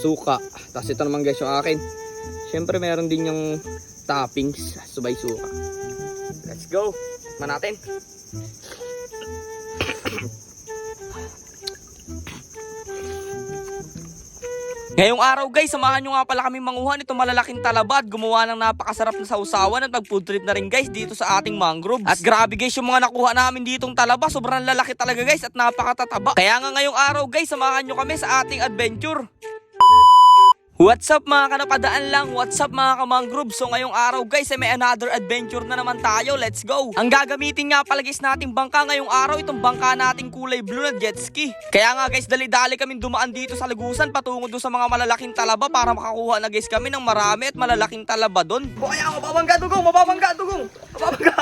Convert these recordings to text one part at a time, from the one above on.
suka. Tapos ito naman guys yung akin. Siyempre meron din yung toppings, subay suka. Let's go. Tikman natin. Ngayong araw guys, samahan nyo nga pala kami manguha nito malalaking talaba at gumawa ng napakasarap na sausawan at mag food trip na rin guys dito sa ating mangroves. At grabe guys yung mga nakuha namin ditong talaba, sobrang lalaki talaga guys at napakatataba. Kaya nga ngayong araw guys, samahan nyo kami sa ating adventure. What's up mga kanapadaan lang? What's up mga kamangrove? So ngayong araw guys ay may another adventure na naman tayo. Let's go! Ang gagamitin nga pala guys nating bangka ngayong araw itong bangka nating kulay blue na jet ski. Kaya nga guys dali-dali kami dumaan dito sa Lagusan patungo doon sa mga malalaking talaba para makakuha na guys kami ng marami at malalaking talaba doon. Buhay ako! Mababangga dugong! Mababangga dugong! Mababangga!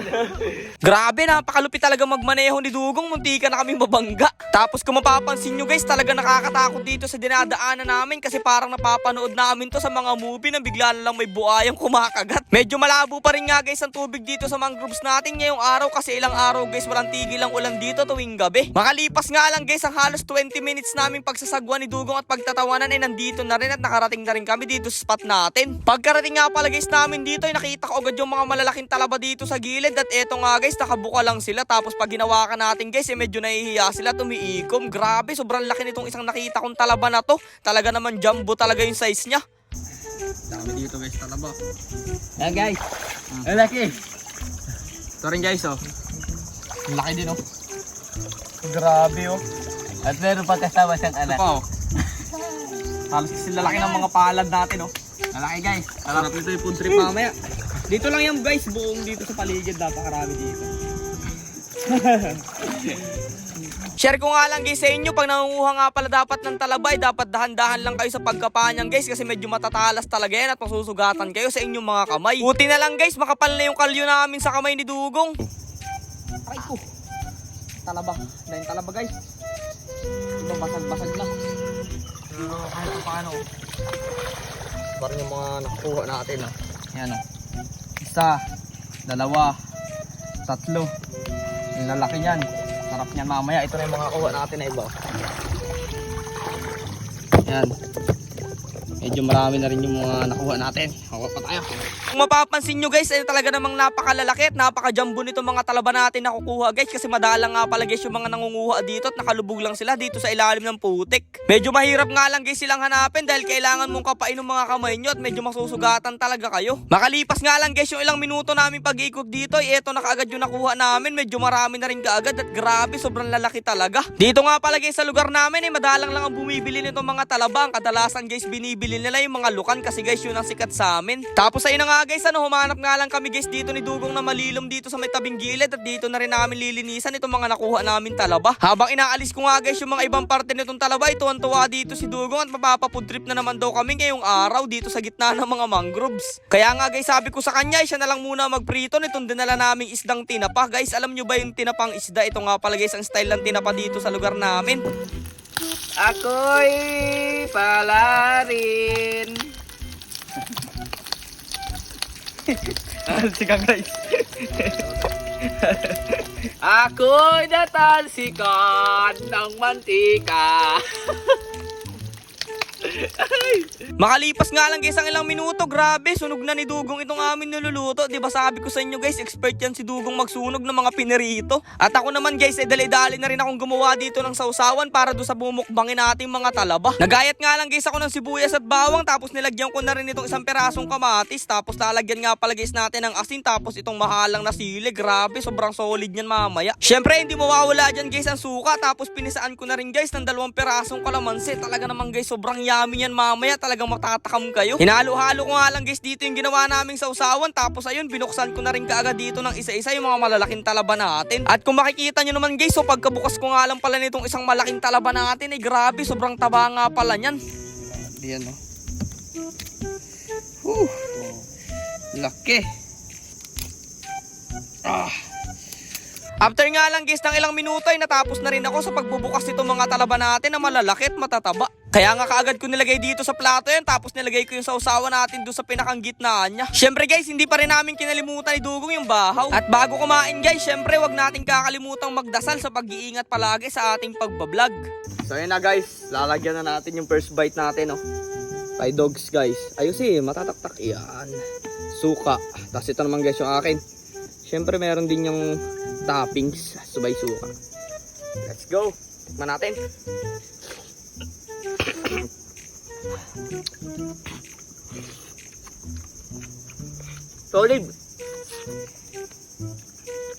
Grabe, napakalupit talaga magmaneho ni Dugong. Munti ka na kami mabangga. Tapos kung mapapansin nyo guys, talaga nakakatakot dito sa dinadaanan namin kasi parang napapanood namin to sa mga movie na bigla lang may buayang kumakagat. Medyo malabo pa rin nga guys ang tubig dito sa mangroves natin ngayong araw kasi ilang araw guys walang tigil ang ulan dito tuwing gabi. Makalipas nga lang guys ang halos 20 minutes naming pagsasagwa ni Dugong at pagtatawanan ay nandito na rin at nakarating na rin kami dito sa spot natin. Pagkarating nga pala guys namin dito ay nakita ko agad yung mga malalaking talaba dito sa gilid at eto nga guys nakabuka lang sila tapos pag ginawa ka natin guys eh medyo nahihiya sila tumiikom. Grabe sobrang laki nitong isang nakita kong talaba na to. Talaga naman jumbo talaga yung size niya. Dami dito guys talaba. Yan guys. Ang laki. Ito rin guys oh. Ang laki din oh. Grabe oh. At meron pa kasama siyang Ito anak. pa oh. Halos kasi lalaki ng mga palad natin oh. Lalaki guys. Sarap nito yung food trip mamaya. Dito lang yan guys, buong dito sa paligid, napakarami dito. Share ko nga lang guys sa inyo, pag nangunguha nga pala dapat ng talabay, dapat dahan-dahan lang kayo sa pagkapanyang guys kasi medyo matatalas talaga yan at masusugatan kayo sa inyong mga kamay. Buti na lang guys, makapal na yung kalyo namin sa kamay ni Dugong. Aray ko. Talaba. Dahil talaba guys. Ito basag-basag na. Pa paano. Parang yung mga nakukuha natin ah. Yan oh. Isa, dalawa, tatlo. Yung lalaki niyan. Sarap niyan mamaya. Ito na yung mga kuha natin na iba. Yan. Medyo marami na rin yung mga nakuha natin. Hawa pa tayo. Kung mapapansin nyo guys, ay talaga namang napakalalaki at napaka-jumbo nito mga talaba natin na kukuha guys kasi madalang nga pala guys yung mga nangunguha dito at nakalubog lang sila dito sa ilalim ng putik. Medyo mahirap nga lang guys silang hanapin dahil kailangan mong kapain ng mga kamay nyo at medyo masusugatan talaga kayo. Makalipas nga lang guys yung ilang minuto namin pag-ikot dito ay eto na kaagad yung nakuha namin. Medyo marami na rin kaagad at grabe sobrang lalaki talaga. Dito nga pala guys sa lugar namin ay madalang lang ang bumibili nitong mga talabang. Kadalasan guys binibili nila yung mga lukan kasi guys yun ang sikat sa amin. Tapos ayun na nga guys ano humanap nga lang kami guys dito ni Dugong na malilom dito sa may tabing gilid at dito na rin namin lilinisan itong mga nakuha namin talaba. Habang inaalis ko nga guys yung mga ibang parte nitong talaba ito ang tuwa dito si Dugong at mapapafood trip na naman daw kami ngayong araw dito sa gitna ng mga mangroves. Kaya nga guys sabi ko sa kanya siya na lang muna magprito nitong dinala naming isdang tinapa. Guys alam nyo ba yung tinapang isda? Ito nga pala guys ang style ng tinapa dito sa lugar namin. Ako'y palarin. Sikat guys. Ako'y natalsikan ng mantika. Makalipas nga lang guys ang ilang minuto, grabe, sunog na ni Dugong itong amin niluluto. Di ba sabi ko sa inyo guys, expert yan si Dugong magsunog ng mga pinirito. At ako naman guys, eh dali-dali na rin akong gumawa dito ng sausawan para do sa bumukbangin nating mga talaba. Nagayat nga lang guys ako ng sibuyas at bawang tapos nilagyan ko na rin itong isang perasong kamatis. Tapos lalagyan nga pala guys natin ng asin tapos itong mahalang na sili. Grabe, sobrang solid yan mamaya. Syempre hindi mawawala dyan guys ang suka tapos pinisaan ko na rin guys ng dalawang perasong kalamansi. Talaga naman guys, sobrang yummy yan mamaya. Talagang matatakam kayo. Hinalo-halo ko nga lang guys dito yung ginawa naming sausawan. Tapos ayun, binuksan ko na rin kaagad dito ng isa-isa yung mga malalaking talaba natin. At kung makikita nyo naman guys, so pagkabukas ko nga lang pala nitong isang malaking talaba natin, eh grabe, sobrang taba nga pala niyan. Ayan o. Whew. Laki. Ah. After nga lang guys ng ilang minuto ay natapos na rin ako sa pagbubukas nito mga talaba natin na malalaki at matataba. Kaya nga kaagad ko nilagay dito sa plato yan tapos nilagay ko yung sausawa natin doon sa pinakang gitnaan niya. Syempre guys, hindi pa rin namin kinalimutan ni Dugong yung bahaw. At bago kumain guys, syempre wag natin kakalimutang magdasal sa pag-iingat palagi sa ating pagbablog. So yun na guys, lalagyan na natin yung first bite natin oh. Thai dogs guys. Ayos eh, matataktak. Yan. Suka. Tapos ito naman guys yung akin. Siyempre meron din yung toppings. Subay suka. Let's go. Tikman natin. Solid.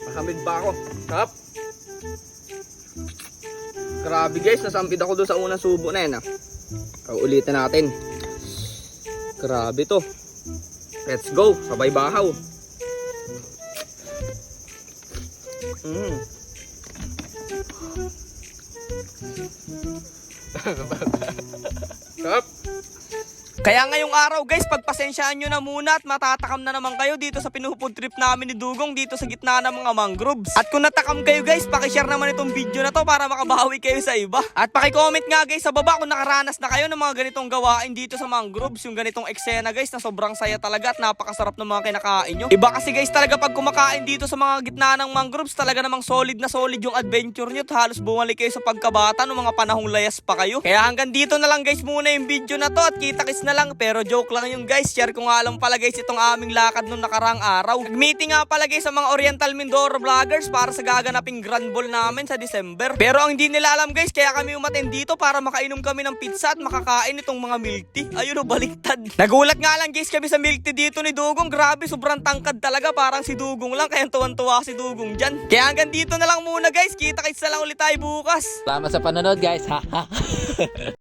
Mahamid ba ako? Sarap. Grabe guys, nasampid ako doon sa unang subo na yan ah. Ulitin natin. Grabe to. Let's go, sabay bahaw. Mm. Sarap. Kaya ngayong araw guys, pagpasensyaan nyo na muna at matatakam na naman kayo dito sa pinufood trip namin ni Dugong dito sa gitna ng mga mangroves. At kung natakam kayo guys, pakishare naman itong video na to para makabawi kayo sa iba. At pakicomment nga guys sa baba kung nakaranas na kayo ng mga ganitong gawain dito sa mangroves, yung ganitong eksena guys na sobrang saya talaga at napakasarap ng mga kinakain nyo. Iba kasi guys talaga pag kumakain dito sa mga gitna ng mangroves, talaga namang solid na solid yung adventure nyo at halos bumalik kayo sa pagkabata ng mga panahong layas pa kayo. Kaya hanggang dito na lang guys muna yung video na to at kita-kits na lang pero joke lang yung guys. Share ko nga lang pala guys itong aming lakad nung nakarang araw. Nag-meeting nga pala guys sa mga Oriental Mindoro vloggers para sa gaganaping grand ball namin sa December. Pero ang hindi nila alam guys, kaya kami umaten dito para makainom kami ng pizza at makakain itong mga milk tea. Ayun o, baliktad. Nagulat nga lang guys kami sa milk tea dito ni Dugong. Grabe, sobrang tangkad talaga. Parang si Dugong lang. Kaya tuwan-tuwa si Dugong dyan. Kaya hanggang dito na lang muna guys. Kita-kits na lang ulit tayo bukas. Salamat sa panonood guys. Ha.